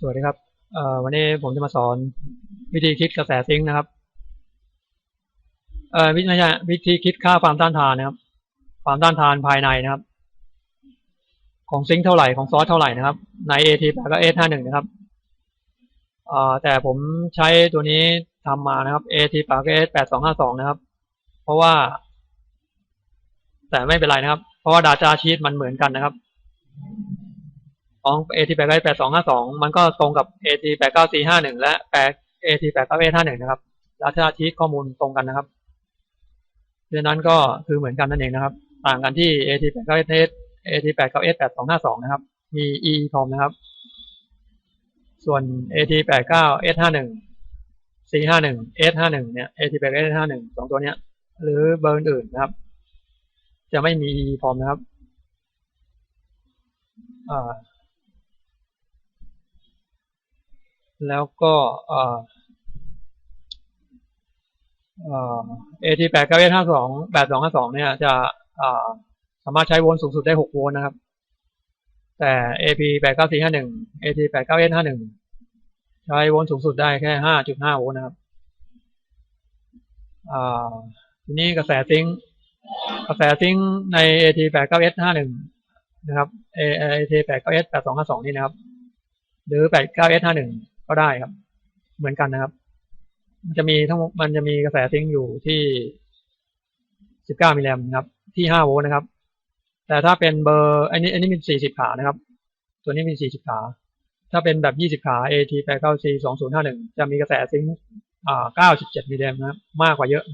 สวัสดีครับวันนี้ผมจะมาสอนวิธีคิดกระแสซิงค์นะครับวิธีวิธีคิดค่าความต้านทานนะครับ ความต้านทานภายในนะครับ ของซิงค์เท่าไหร่ของซอสเท่าไหร่นะครับ ใน AT 8ก็ S51 นะครับแต่ผมใช้ตัวนี้ทำมานะครับ AT 8ก็ S8252 นะครับ เพราะว่า แต่ไม่เป็นไรนะครับ เพราะว่า Data Sheet มันเหมือนกันนะครับ ของ AT 8 9 8 2 5 2มันก็ตรงกับ AT 8 9 4 5 1และ8 AT 8 9 5 1นะครับราชาชีตข้อมูลตรงกันนะครับดังนั้นก็คือเหมือนกันนั่นเองนะครับ ต่างกันที่ AT 8 9 S AT 8 9 S 8 2 5 2นะครับ มี e p r o m นะครับ ส่วน AT 8 9 S 5 1 C 5 1 S 5 1เนี่ย AT 8 9 S 5 1สองตัวเนี้ย หรือเบอร์อื่นนะครับ จะไม่มี e p r o m นะครับ อ่า แล้วก็เอ่อเอ่อ AT แปดเก้าเอห้าสองแปดสองห้าสองเนี่ยจะสามารถใช้โวลต์สูงสุดได้หกโวลต์นะครับ แต่ AP แปดเก้าสี่ห้าหนึ่ง AT แปดเก้าเอห้าหนึ่งใช้โวลต์สูงสุดได้แค่ห้าจุดห้าโวลต์นะครับทีนี้กระแสซิงกระแสซิงใน AT แปดเก้าเอห้าหนึ่งนะครับ AT แปดเก้าเอแปดสองห้าสองนี่นะครับ หรือแปดเก้าเอห้าหนึ่ง ก็ได้ครับ เหมือนกันนะครับ มันจะมีทั้งมันจะมีกระแสซิงอยู่ที่ 19มิลลิแอมป์ครับที่5โวลต์นะครับ แต่ถ้าเป็นเบอร์อันนี้อันนี้มี40 ขานะครับ ตัวนี้มี 40 ขา ถ้าเป็นแบบ 20 ขา AT 8 9 C 2051จะมีกระแสซิงอ่า97มิลลิแอมป์นะมากกว่าเยอะ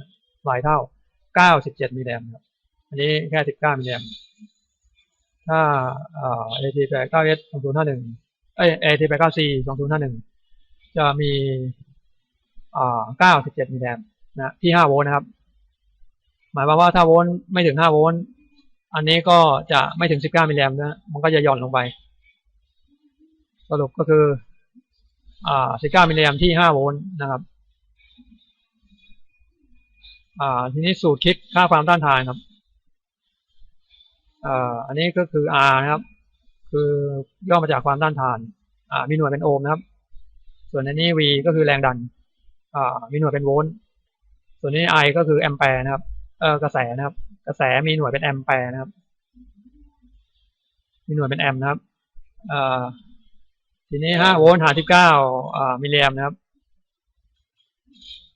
หลายเท่า 97มิลลิแอมป์ครับอันนี้แค่ 19มิลลิแอมป์ถ้าอ่า AT 8 9 S 2051เอ้ย AT 8 9 C 2051 จะมีอ่า97มิลลิแอมป์นะที่5โวลต์นะครับ หมายความว่าถ้าโวลต์ไม่ถึง5โวลต์อันนี้ก็จะไม่ถึง19มิลลิแอมป์นะมันก็จะหย่อนลงไป สรุปก็คืออ่า19มิลลิแอมป์ที่5โวลต์นะครับอ่าทีนี้สูตรคิดค่าความต้านทานครับอันนี้ก็คือ R นะครับ คือย่อมาจากความต้านทานมีหน่วยเป็นโอห์มนะครับ ส่วนอันนี้ V ก็คือแรงดันอ่ามีหน่วยเป็นโวลต์ ส่วนนี้ I ก็คือแอมแปร์นะครับเออกระแสนะครับ กระแสมีหน่วยเป็นแอมแปร์นะครับ มีหน่วยเป็นแอมนะครับอ่าทีนี้ห้าโวลต์หารสิบเก้าอ่ามิลลิแอมนะครับ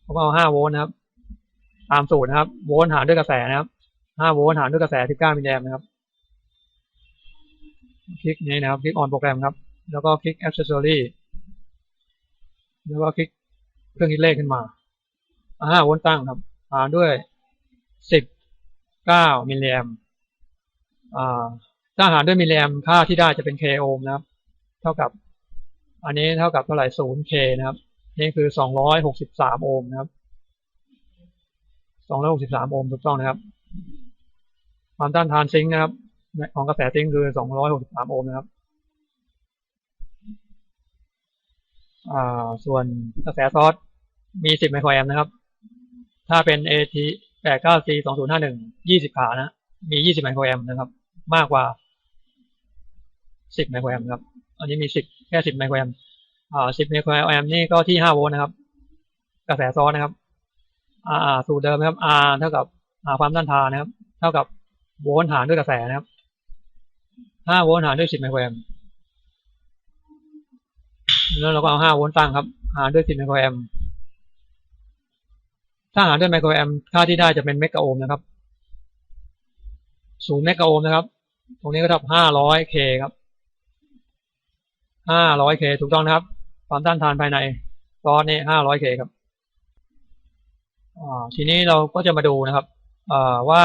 ผมเอาห้าโวลต์นะครับ ตามสูตรนะครับ โวลต์หารด้วยกระแสนะครับห้าโวลต์หารด้วยกระแสสิบเก้ามิลลิแอมนะครับ คลิกนี้นะครับ คลิกออนโปรแกรมครับ แล้วก็คลิก accessory แล้วก็คลิกเครื่องคิดเลขขึ้นมาห้าวลต์ตั้งครับหารด้วยสิบเก้ามิลลิแอมอ่าถ้าหารด้วยมิลลิแอมค่าที่ได้จะเป็น k โอห์มนะครับ เท่ากับ อันนี้เท่ากับเท่าไหร่ศูนย์ k นะครับ นี่คือสองร้อยหกสิบสามโอห์มนะครับสองร้อยหกสิบสามโอห์มถูกต้องนะครับ ความต้านทานซิงค์นะครับ ของกระแสซิงค์คือสองร้อยหกสิบสามโอห์มนะครับ อ่า ส่วนกระแสซอสมี 10 ไมโครแอมป์นะครับ ถ้าเป็น AT 89C 2051 20 ขานะ มี 20 ไมโครแอมป์นะครับ มากกว่า 10 ไมโครแอมป์ครับ อันนี้มี 10 แค่ 10 ไมโครแอมป์อ่า10 ไมโครแอมป์นี่ก็ที่ 5 โวลต์นะครับ กระแสซอสนะครับอ่าสูตรเดิมนะครับ R เท่ากับอ่าความต้านทานนะครับ เท่ากับโวลต์หารด้วยกระแสนะครับ 5 โวลต์หารด้วย 10 ไมโครแอมป์ แล้วเราก็เอาห้าโวลต์ตั้งครับ หารด้วยสิบไมโครแอมป์ถ้าหารด้วยไมโครแอมป์ค่าที่ได้จะเป็นเมกะโอห์มนะครับศูนย์เมกะโอห์มนะครับ ตรงนี้ก็เท่าห้าร้อยเคครับห้าร้อยเคถูกต้องนะครับ ความต้านทานภายในซอสนี่ห้าร้อยเคครับทีนี้เราก็จะมาดูนะครับว่า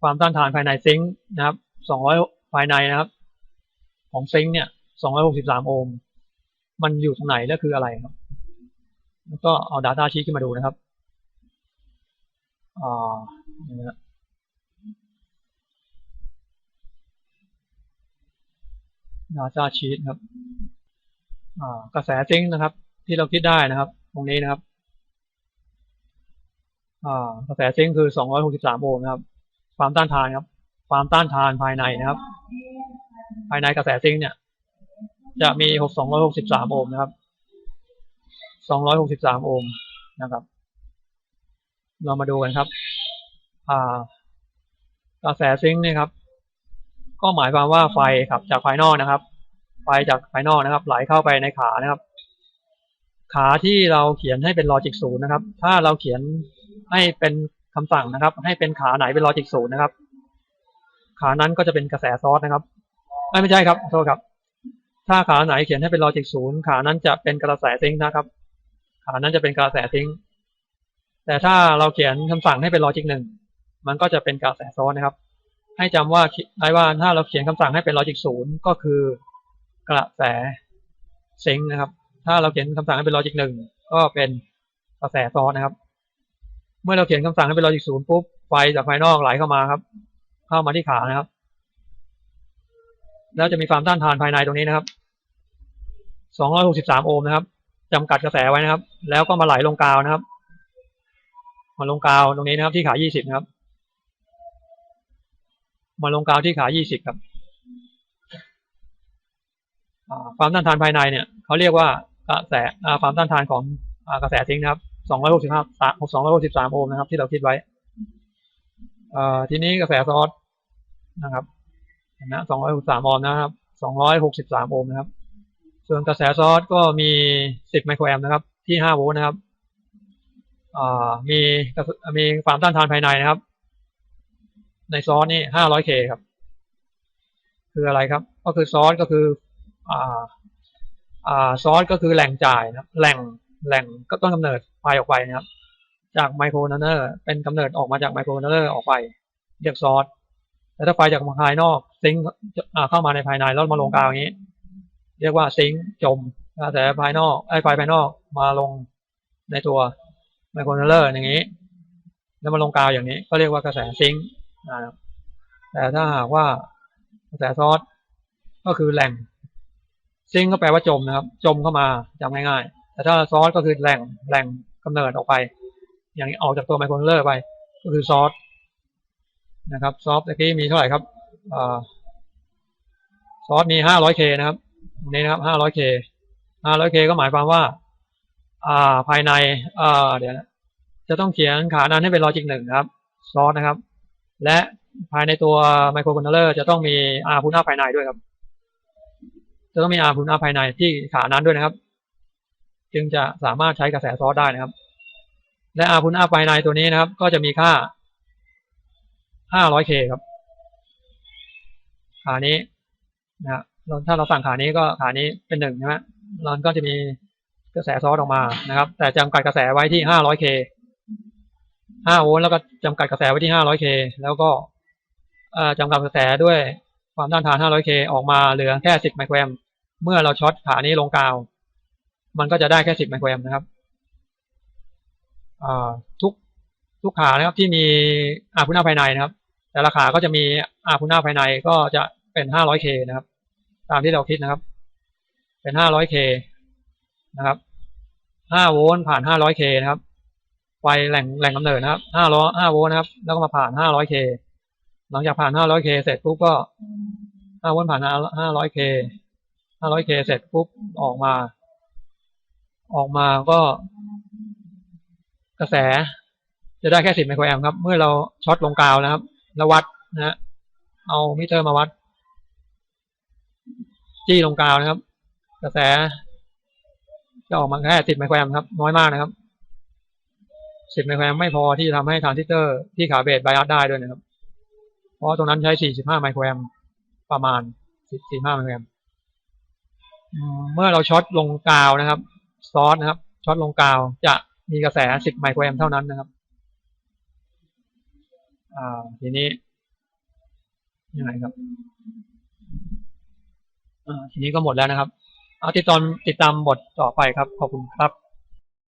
ความต้านทานภายในซิงค์นะครับสองร้อยภายในนะครับ ของซิงค์เนี่ยสองร้อยหกสิบสามโอห์ม มันอยู่ตรงไหนและคืออะไรครับ แล้วก็เอา Data Sheet ขึ้นมาดูนะครับอ่านี่นะ Data Sheet ครับกระแสซิงค์นะครับ ที่เราคิดได้นะครับ ตรงนี้นะครับกระแสซิงค์คือ 263 โอห์มนะครับ ความต้านทานครับ ความต้านทานภายในนะครับ ภายในกระแสซิงค์เนี่ย จะมีหกสองร้อยหกสิบสามโอห์มนะครับสองร้อยหกสิบสามโอห์มนะครับ เรามาดูกันครับ อ่ากระแสซิงค์นี่ครับ ก็หมายความว่าไฟครับจากภายนอกนะครับ ไฟจากภายนอกนะครับ ไหลเข้าไปในขานะครับ ขาที่เราเขียนให้เป็นลอจิกศูนย์นะครับ ถ้าเราเขียนให้เป็นคำสั่งนะครับ ให้เป็นขาไหนเป็นลอจิกศูนย์นะครับ ขานั้นก็จะเป็นกระแสซอสนะครับ ไม่ใช่ครับโทษครับ ถ้าขาไหนเขียนให้เป็นลอจิกศูนย์ขานั้นจะเป็นกระแสซิงค์นะครับ ขานั้นจะเป็นกระแสซิงค์แต่ถ้าเราเขียนคำสั่งให้เป็นลอจิกหนึ่งมันก็จะเป็นกระแสซ้อนนะครับ ให้จำว่าได้ว่าถ้าเราเขียนคำสั่งให้เป็นลอจิกศูนย์ก็คือกระแสซิงค์นะครับ ถ้าเราเขียนคำสั่งให้เป็นลอจิกหนึ่งก็เป็นกระแสซ้อนนะครับ เมื่อเราเขียนคำสั่งให้เป็นลอจิกศูนย์ปุ๊บไฟจากภายนอกไหลเข้ามาครับ เข้ามาที่ขานะครับ แล้วจะมีความต้านทานภายในตรงนี้นะครับ 263 โอห์มนะครับจำกัดกระแสไว้นะครับ แล้วก็มาไหลลงกาวนะครับ มาลงกาวตรงนี้นะครับ ที่ขา 20 นะครับ มาลงกาวที่ขา 20 ครับความต้านทานภายในเนี่ยเขาเรียกว่ากระแสความต้านทานของกระแสซิงค์นะครับ 265 263 โอห์มนะครับ ที่เราคิดไว้ทีนี้กระแสซอสนะครับ นะ263โอห์มนะครับ263โอห์มนะครับ ส่วนกระแสซอสก็มี10ไมโครแอมป์นะครับ ที่5โวลต์นะครับมีมีความต้านทานภายในนะครับ ในซอสนี่ 500K คครับ คืออะไรครับ ก็คือซอสก็คืออ่าอ่าซอสก็คือแหล่งจ่ายนะแหล่งแหล่งก็ต้องกำเนิดไฟออกไปนะครับ จากไมโครนันเนอร์เป็นกำเนิดออกมาจากไมโครนันเนอร์ออกไปเรียกซอส แต่ถ้าไฟจากภายนอกซิงเข้ามาในภายในแล้วมาลงกลางอย่างนี้ เรียกว่าซิงจมกระแสภายนอกไอ้ไฟภายนอกมาลงในตัวไมโครนันเนอร์อย่างนี้ แล้วมาลงกาวอย่างนี้ ก็เรียกว่ากระแสซิงนะครับแต่ถ้าหากว่ากระแสซอสก็คือแหล่งซิงก็แปลว่าจมนะครับ จมเข้ามาจำง่ายๆ แต่ถ้าซอสก็คือแหล่งแหล่งกำเนิดออกไป อย่างนี้ออกจากตัวไมโครนันเนอร์ไป ก็คือซอส นะครับ ซอสตะกี้มีเท่าไหร่ครับอซอสมีห้าร้อยเคนะครับนี้นะครับห้าร้อยเคห้าร้อยเคก็หมายความว่า อ่า ภายในอ่าเดี๋ยวนะจะต้องเขียนขานั้นให้เป็นลอจิกหนึ่งครับ ซอสนะครับ และภายในตัวไมโครคอนโทรลเลอร์จะต้องมีอาร์พูน่าภายในด้วยครับ จะต้องมีอาร์พูน่าภายในที่ขานั้นด้วยนะครับ จึงจะสามารถใช้กระแสซอสได้นะครับ และอาร์พูน่าภายในตัวนี้นะครับ ก็จะมีค่า 500K ครับ ขานี้นะถ้าเราสั่งขานี้ก็ขานี้เป็นหนึ่งใช่ไหมเราก็จะมีกระแสซอสออกมานะครับ แต่จำกัดกระแสไว้ที่ 500K 5โวลต์แล้วก็จำกัดกระแสไว้ที่ 500K แล้วก็จำกัดกระแสด้วยความต้านทาน 500K ออกมาเหลือแค่10ไมโครแอมเมื่อเราช็อตขานี้ลงกาว มันก็จะได้แค่10ไมโครแอมนะครับทุก ทุกขานะครับที่มีอาพุนาภายในนะครับ แต่ละขาก็จะมีอาพุนาภายในก็จะเป็น 500K นะครับ ตามที่เราคิดนะครับ เป็น 500K นะครับ5โวลต์ผ่าน 500K นะครับไฟแหล่งแหล่งกำเนิดนะครับ5ล้อ5โวลต์นะครับ แล้วก็มาผ่าน 500K หลังจากผ่าน 500K เคเสร็จปุ๊บก็5โวลต์ผ่าน 500K 500K เสร็จปุ๊บออกมา ออกมาก็กระแส จะได้แค่10ไมโครแอมป์ครับ เมื่อเราช็อตลงกาวนะครับ แล้ววัดนะเอามิเตอร์มาวัด จี้ลงกาวนะครับ กระแส จะออกมาแค่10ไมโครแอมป์ครับ น้อยมากนะครับ10ไมโครแอมป์ไม่พอที่จะทำให้ทรานซิสเตอร์ที่ขาเบสไบอัสได้ด้วยนะครับ เพราะตรงนั้นใช้45ไมโครแอมป์ประมาณ45ไมโครแอมป์เมื่อเราช็อตลงกาวนะครับ ซอสนะครับช็อตลงกาวจะมีกระแส 10 ไมโครแอมป์เท่านั้นนะครับ อ่าทีนี้ยังไงครับอ่าทีนี้ก็หมดแล้วนะครับ เอาติดตามติดตามบทต่อไปครับ ขอบคุณครับ